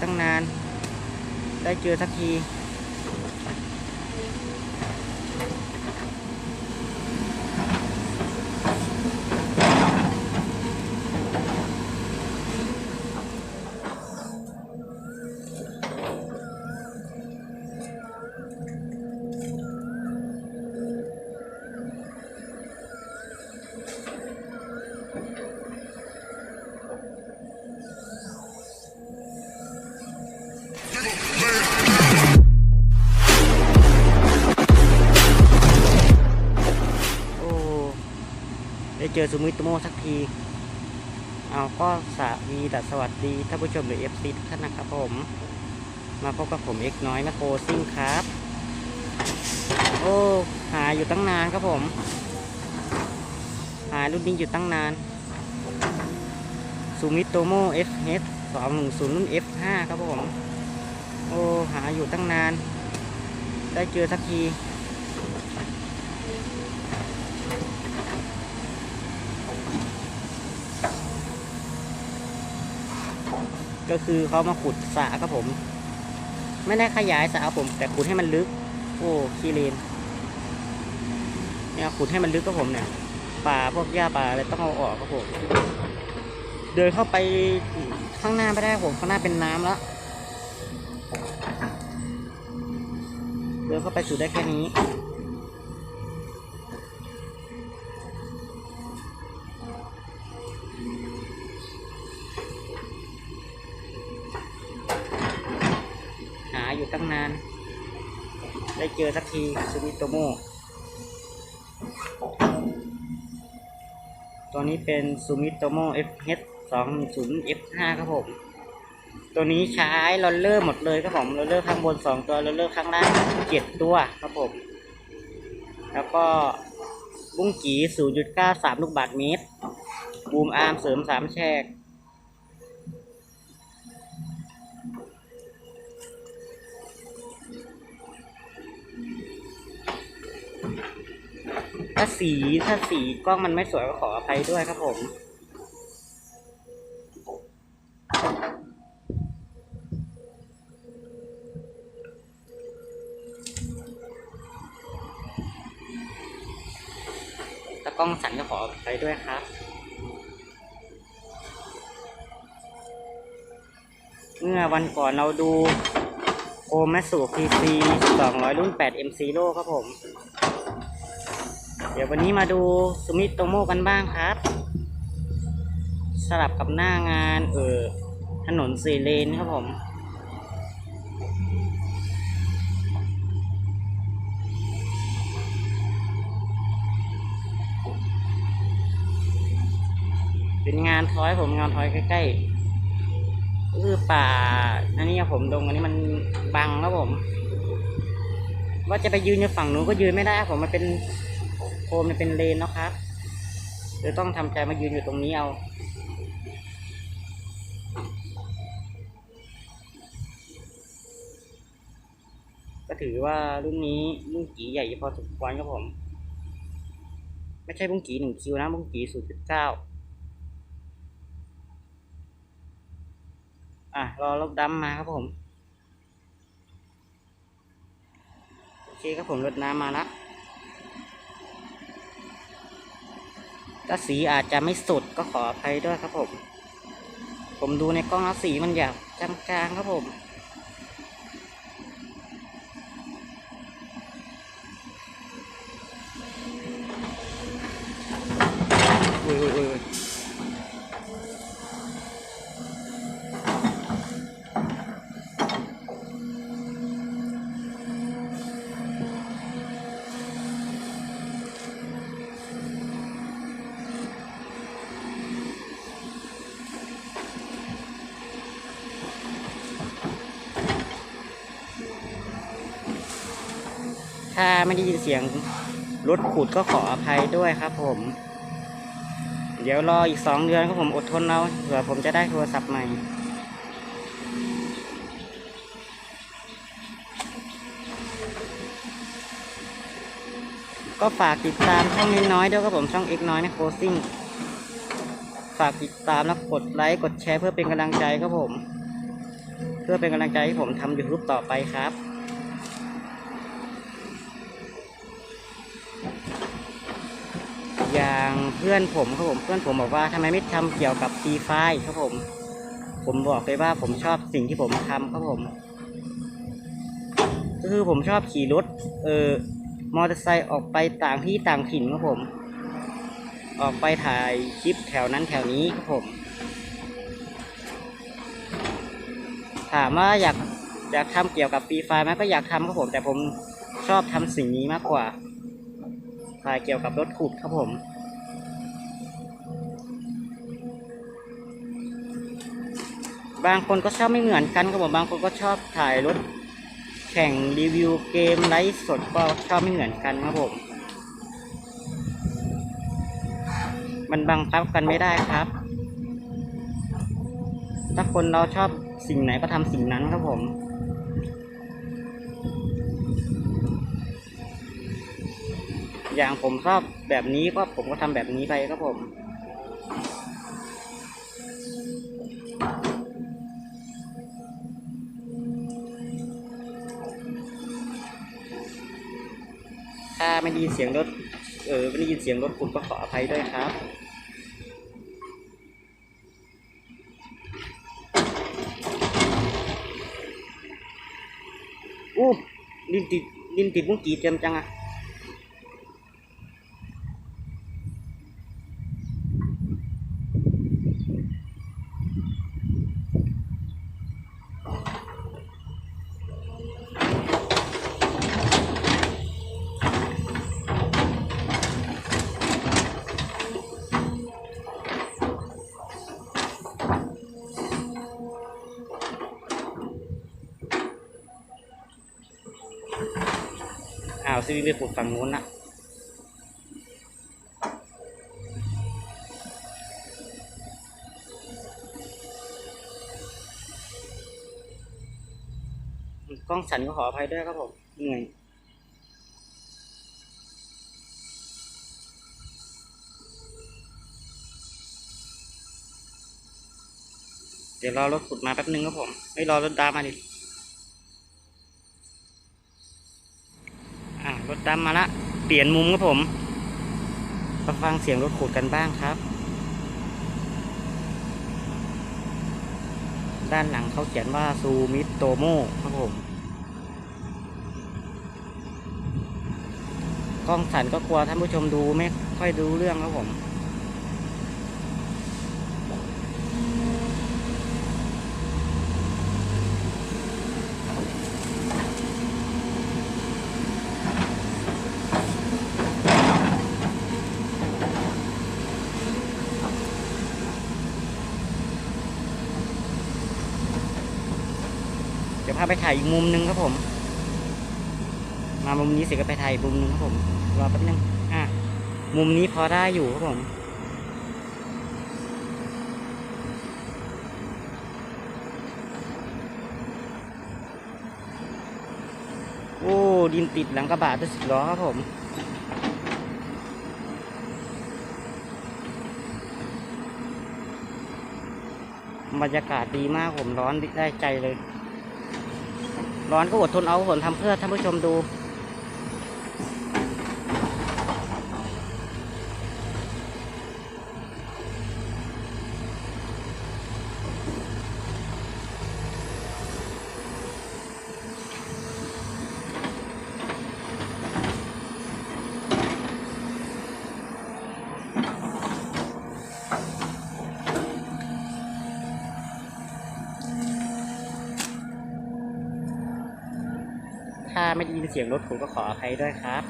ตั้งนาน ได้เจอสักที ซูมิโตโมสักที เอาก็สวีดัสสวัสดีท่านผู้ชมหรือ FC ทุกท่านนะครับผม มาพบกับผมเอ็กน้อยแมคโครซิ่งครับ โอ้หาอยู่ตั้งนานครับผม หารุ่นนี้อยู่ตั้งนานซูมิโตโม FH 210รุ่น F5 ครับผม โอ้ หาอยู่ตั้งนาน ได้เจอสักที ก็คือเขามาขุดสระครับผม ไม่ได้ขยายสระผม แต่ขุดให้มันลึก โอ้ขี้เลนเนี่ยขุดให้มันลึกครับผมเนี่ยป่าพวกหญ้าป่าอะไรต้องเอาออกครับผมเดินเข้าไปข้างหน้าไม่ได้ผมข้างหน้าเป็นน้ำแล้วเดินเข้าไปสู่ได้แค่นี้ ได้เจอสักทีซูมิโตโมตัวนี้เป็นซูมิโตโม FH 20 F5 ครับผม ตัวนี้ใช้ลอลเลอร์หมดเลยครับผมลอลเลอร์ข้างบน 2 ตัวลอลเลอร์ข้างล่าง 7 ตัวครับผม แล้วก็บุ้งกี 0.93 ลูกบาทเมตร บูมอาร์มเสริม 3 แฉก ถ้าสีถ้าสีกล้องมันไม่สวยก็ขออภัยด้วยครับผมถ้ากล้องสั่นก็ขออภัยด้วยครับเมื่อวันก่อนเราดูโอแมสูพีซี200รุ่น8 M Zero ครับผม ดี๋ยววันนี้มาดูซูมิโตโมกันบ้างครับ สลับกับหน้างานเออถนนสี่เลนครับผมเป็นงานทอยผมงานทอยใกล้ๆก็คือป่าอันนี้ผมตรงอันนี้มันบังครับผม ว่าจะไปยืนอยู่ฝั่งนู้นก็ยืนไม่ได้ผมมันเป็น โคมเป็นเลนเนาะครับเดี๋ยวต้องทำใจมายืนอยู่ตรงนี้เอาก็ถือว่ารุ่นนี้บุ้งกีใหญ่พอสมควรครับผม ไม่ใช่บุ้งกีหนึ่งคิวนะบุ้งกีศูนย์จุดเก้าอะ รอรถดำมาครับผม โอเคครับผมรถน้ำมาละ ถ้าสีอาจจะไม่สุดก็ขออภัยด้วยครับผม ผมดูในกล้องแล้วสีมันหยากจางๆครับผม ไม่ได้ยินเสียงรถขุดก็ขออภัยด้วยครับ ผม เดี๋ยวรออีกสองเดือนครับผมอดทนเอาเผื่อผมจะได้โทรศัพท์ใหม่ก็ฝากติดตามช่องน้อยๆด้วยครับผมช่องเอกน้อยนะโคซิ่งฝากติดตามแล้วกดไลค์กดแชร์เพื่อเป็นกำลังใจครับผม เพื่อเป็นกำลังใจให้ผมทำ YouTube ต่อไปครับ เพื่อนผมครับผมเพื่อนผมบอกว่าทำไมไม่ทำเกี่ยวกับฟรีไฟครับผม ผมบอกไปว่าผมชอบสิ่งที่ผมทำครับผม ก็คือผมชอบขี่รถ เออมอเตอร์ไซค์ออกไปต่างที่ต่างถิ่นครับผม ออกไปถ่ายคลิปแถวนั้นแถวนี้ครับผม ถามว่าอยากอยากทำเกี่ยวกับฟรีไฟไหมก็อยากทำครับผม แต่ผมชอบทำสิ่งนี้มากกว่าถ่ายเกี่ยวกับรถขุดครับผม บางคนก็ชอบไม่เหมือนกันครับผมบางคนก็ชอบถ่ายรถแข่งรีวิวเกมไลฟ์สดก็ชอบไม่เหมือนกันครับผม มันบังคับกันไม่ได้ครับ ถ้าคนเราชอบสิ่งไหนก็ทำสิ่งนั้นครับผมอย่างผมชอบแบบนี้ก็ผมก็ทำแบบนี้ไปครับผม ถ้าไม่ได้ยินเสียงรถ เออ ไม่ได้ยินเสียงรถคุณก็ขออภัยด้วยครับ อู้ดินติดดินติดมุ้งกีเต็มจังอะาวซีวีไปขุดฝั่งนู้นนะกล้องสั่นก็ขออภัยด้วยครับผมเหนื่อยเดี๋ยวรอรถขุดมาแป๊บนึงครับผมไม่รอรถดามาดิ ตามมาละ เปลี่ยนมุมครับผมมาฟังเสียงรถขุดกันบ้างครับ ด้านหลังเขาเขียนว่าซูมิโตโมครับผมกล้องสั่นก็กลัวท่านผู้ชมดูไม่ค่อยดูเรื่องครับผม ไปถ่ายอีกมุมหนึงครับผม มามุมนี้เสร็จก็ไปถ่ายมุมหนึงครับผม รอแป๊บนึง อะ มุมนี้พอได้อยู่ครับผม โอ้ ดินติดหลังกระบะตัวสิบล้อครับผมบรรยากาศดีมากผมร้อนได้ใจเลย ร้อนก็อดทนเอาผมทำเพื่อท่านผู้ชมดู ถ้าไม่ได้ยินเสียงรถผมก็ขออภัยด้วยครับ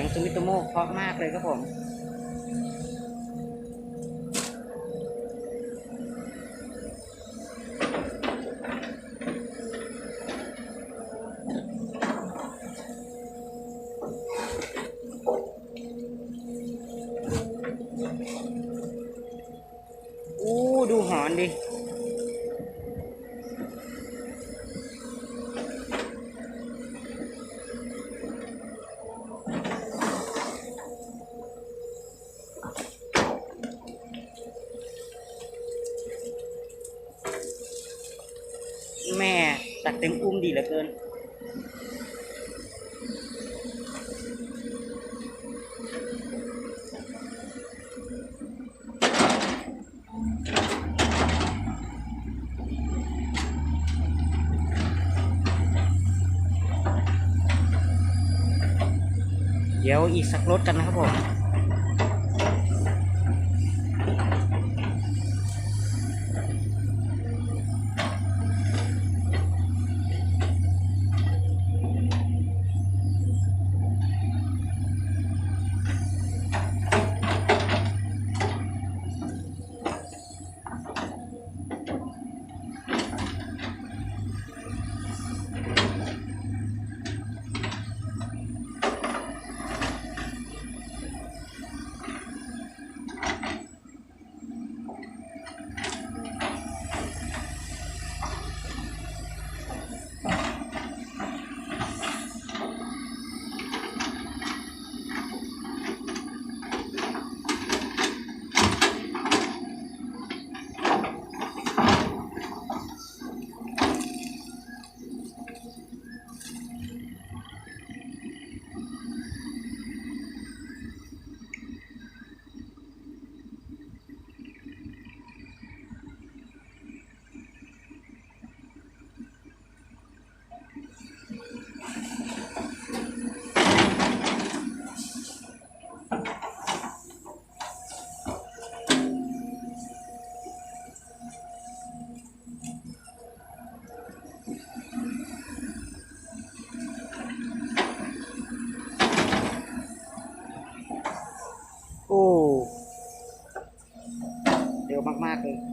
ยงซูมิโตโมเพราะมากเลยครับผม อู้ดูหอนดิ แม่ตักเต็มอุ้มดีเหลือเกิน เดี๋ยวอีกสักรถกันนะครับผม โอ้ เร็วมากๆเลย